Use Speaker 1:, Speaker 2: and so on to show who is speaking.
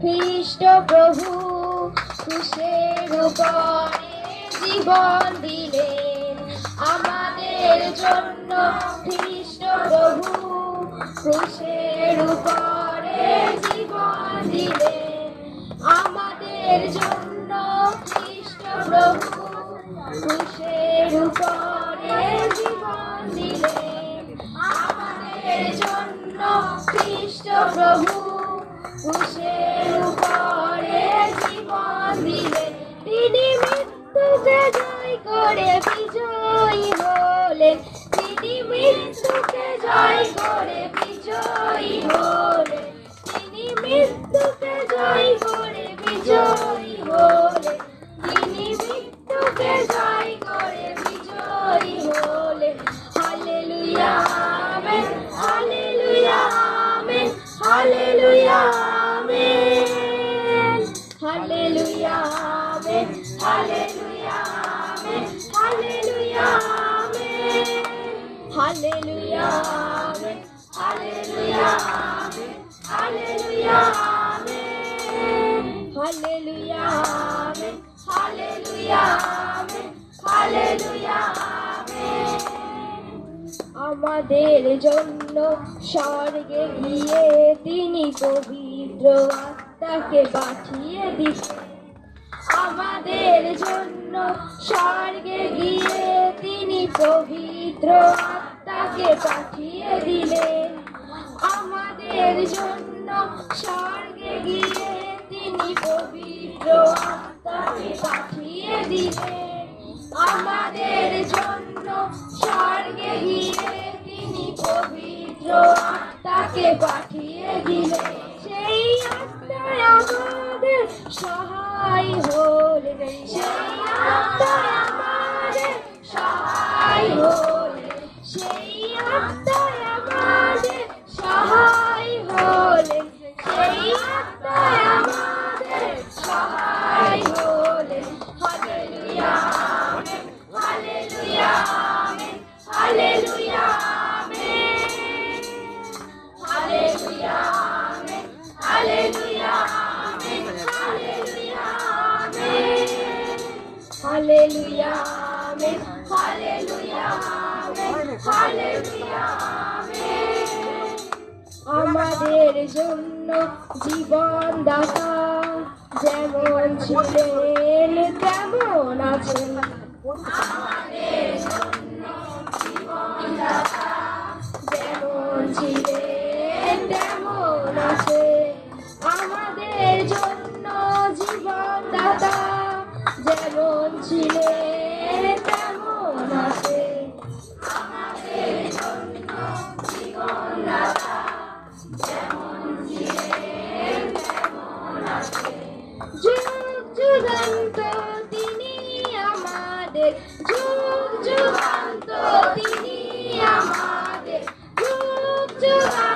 Speaker 1: খ্রিস্ট প্রভু ক্রুশের উপরে জীবন দিলেন। আমাদের জন্য খ্রিস্ট প্রভু ক্রুশের উপরে জীবন দিলেন। আমাদের জন্য খ্রিস্ট প্রভু ক্রুশের উপরে জীবন দিলেন। আমাদের জন্য খ্রিস্ট প্রভু ক্রুশের উপরে জীবন দিলেন তিনি মৃত্যুকে জয় করে বিজয়ী আমাদের জন্য স্বর্গে গিয়ে তিনি পবিত্র আত্মাকে পাঠিয়ে দিচ্ছেন আমাদের জন্য স্বর্গে গিয়ে তিনি পবিত্র আত্মাকে পাঠিয়ে দিলেন। আমাদের জন্য স্বর্গে গিয়ে তিনি পবিত্র আত্মাকে পাঠিয়ে দিলেন। আমাদের জন্য স্বর্গে গিয়ে তিনি পবিত্র আত্মাকে পাঠিয়ে দিলেন। আমাদের সহায় হলেন সেই আত্মায় আমাদের সহায় হলেন সেই আত্মায় আমাদের সহায় হলেন সেই আত্মায় আমাদের সহায় হলেন আমেন হালেলুয়া আমেন আমাদের জন্য জীবন দাতা যেমন ছিলেন, তেমন আছেন। আমাদের জন্য জীবন দাতা যেমন ছিলেন যুগ যুগান্ত তিনি আমাদের যুগ যুগান্ত